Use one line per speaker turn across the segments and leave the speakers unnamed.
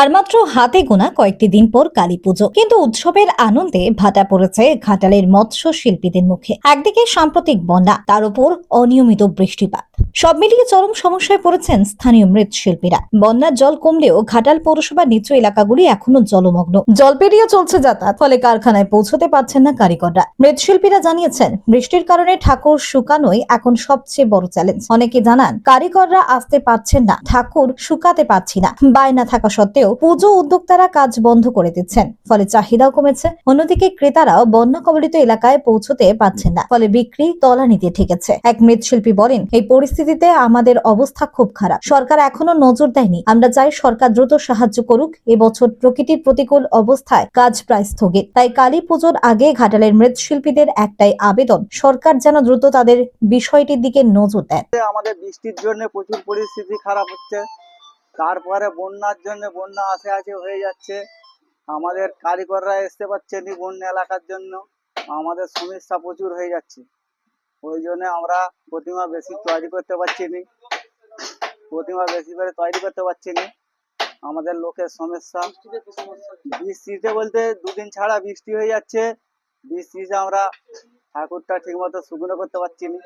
আর মাত্র হাতে গোনা কয়েকটি দিন পর কালী পুজো। কিন্তু উৎসবের আনন্দে ভাটা পড়েছে ঘাটালের মৎস্য শিল্পীদের মুখে। একদিকে সাম্প্রতিক বন্যা, তার উপর অনিয়মিত বৃষ্টিপাত। সব মিলিয়ে চরম সমস্যায় পড়েছেন স্থানীয় মৃৎশিল্পীরা। বন্যার জল কমলেও ঘাটাল পৌরসভার নিচু এলাকাগুলি এখনও জলমগ্ন। জল পেরিয়ে চলছে যাতায়াত, ফলে কারখানায় পৌঁছতে পারছেন না কারিগররা। মৃৎশিল্পীরা জানিয়েছেন, বৃষ্টির কারণে ঠাকুর শুকানোই এখন সবচেয়ে বড় চ্যালেঞ্জ অনেকে জানান, কারিগররা আসতে পারছেন না, ঠাকুর শুকাতে পারছি না। বায়না থাকা সত্ত্বেও পুজো উদ্যোক্তারা কাজ বন্ধ করে দিচ্ছেন। ফলে চাহিদাও কমেছে। অন্যদিকে ক্রেতারাও বন্যা কবলিত এলাকায় পৌঁছতে পারছেন না। ফলে বিক্রি তলানিতে ঠেকেছে। এক মৃৎশিল্পী বলেন, এই পরিস্থিতিতে আমাদের অবস্থা খুব খারাপ। সরকার এখনও নজর দেয়নি। আমরা চাই সরকার দ্রুত সাহায্য করুক। এবছর প্রকৃতির প্রতিকূল অবস্থায় কাজ প্রায় স্থগিত। তাই কালী পুজোর আগে ঘাটালের মৃৎশিল্পীদের একটাই আবেদন, সরকার যেন দ্রুত তাদের বিষয়টির দিকে নজর দেন।
আমাদের বৃষ্টির জন্য প্রচুর পরিস্থিতি খারাপ হচ্ছে। তারপরে বন্যার জন্য বন্যা আসে আছে হয়ে যাচ্ছে। আমাদের কারিগররা আসতে পারছে না বন্যা এলাকার জন্য। আমাদের সমস্যা প্রচুর হয়ে যাচ্ছে। ওই জন্য আমরা প্রতিমা বেশি তৈরি করতে পারছি না। প্রতিমা বেশি করে তৈরি করতে পারছি না। আমাদের লোকের সমস্যা। বৃষ্টিতে বলতে দুদিন ছাড়া বৃষ্টি হয়ে যাচ্ছে। বৃষ্টিতে আমরা ঠাকুরটা ঠিকমতো শুকনো করতে পারছি না।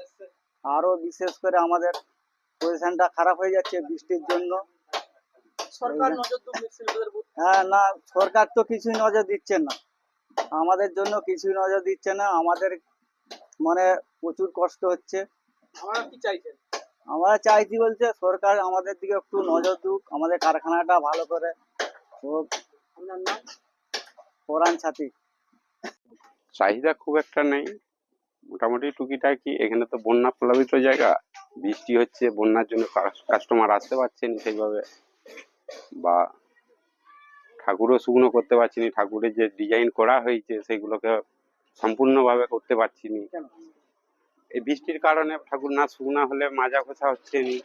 আরও বিশেষ করে আমাদের পজিশনটা খারাপ হয়ে যাচ্ছে বৃষ্টির জন্য
সরকার নজর দেবে মৃৎশিল্পীদের উপর।
হ্যাঁ। না। সরকার তো কিছুই নজর দিচ্ছে না। আমাদের জন্য কিছুই নজর দিচ্ছে না। আমাদের মানে প্রচুর কষ্ট হচ্ছে।
আপনারা কি চাইছেন?
আমরা চাইছি বলছে সরকার আমাদের দিকে একটু নজর দিক আমাদের কারখানাটা ভালো করে কোরআন ছাতি
চাহিদা খুব একটা নেই। মোটামুটি টুকিটাকি এখানে তো বন্যা প্লাবিত জায়গা। বৃষ্টি হচ্ছে বন্যার জন্য কাস্টমার আসতে পারছে না সেইভাবে। বা ঠাকুরও শুকনো করতে পারছি না ঠাকুরের যে ডিজাইন করা হয়েছে সেগুলোকে সম্পূর্ণভাবে করতে পারছি না। এই বৃষ্টির কারণে ঠাকুর না শুকনা হলে মাজা ঘষা হচ্ছে নি।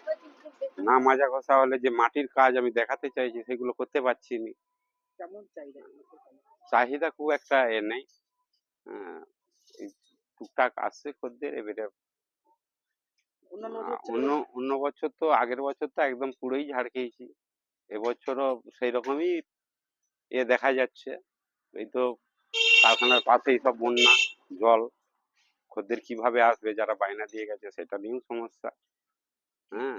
না মাজা ঘষা হলে যে মাটির কাজ আমি দেখাতে চাইছি সেগুলো করতে পারছি না।
চাহিদা?
খুব একটা এ নেই। টুকটাক আসছে খদ্দের এবারে অন্য অন্য বছর তো আগের বছর তো একদম পুরোই ঝাড় খেয়েছি। এবছরও সেই রকমই এ দেখা যাচ্ছে। এই তো কারখানার পাশেই সব বন্যা জল খদ্দের কীভাবে আসবে যারা বায়না দিয়ে গেছে সেটা নিয়েও সমস্যা। হ্যাঁ।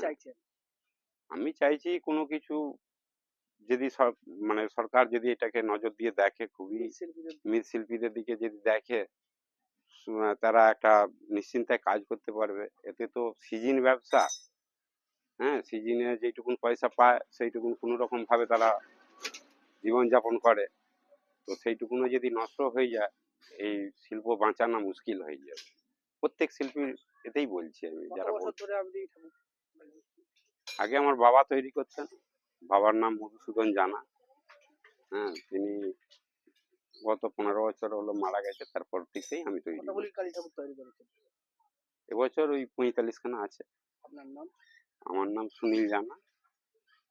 আমি চাইছি কোনো কিছু যদি মানে সরকার যদি এটাকে নজর দিয়ে দেখে খুবই
মৃৎশিল্পীদের
দিকে। যদি দেখে তারা একটা নিশ্চিন্তায় কাজ করতে পারবে। এতে তো সিজন ব্যবসা হ্যাঁ সিজনে যেটুকুন পয়সা পায় সেইটুকুন কোনো রকম ভাবে তারা জীবনযাপন করে। তো সেইটুকুনও যদি নষ্ট হয়ে যায় এই শিল্প বাঁচানো মুশকিল হয়ে যাবে প্রত্যেক শিল্পীর এতেই বলছি আমি যারা
ঠাকুর
আগে আমার বাবা তৈরি করতেন বাবার নাম মধুসূদন জানা। হ্যাঁ তিনি গত পনেরো বছর হলো মারা গেছে তারপর থেকেই আমি তৈরি এবছর ওই পঁয়তাল্লিশ খানা আছে।
আপনার নাম?
আমার নাম সুনীল জানা।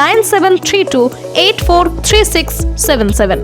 nine seven three two eight four three six seven seven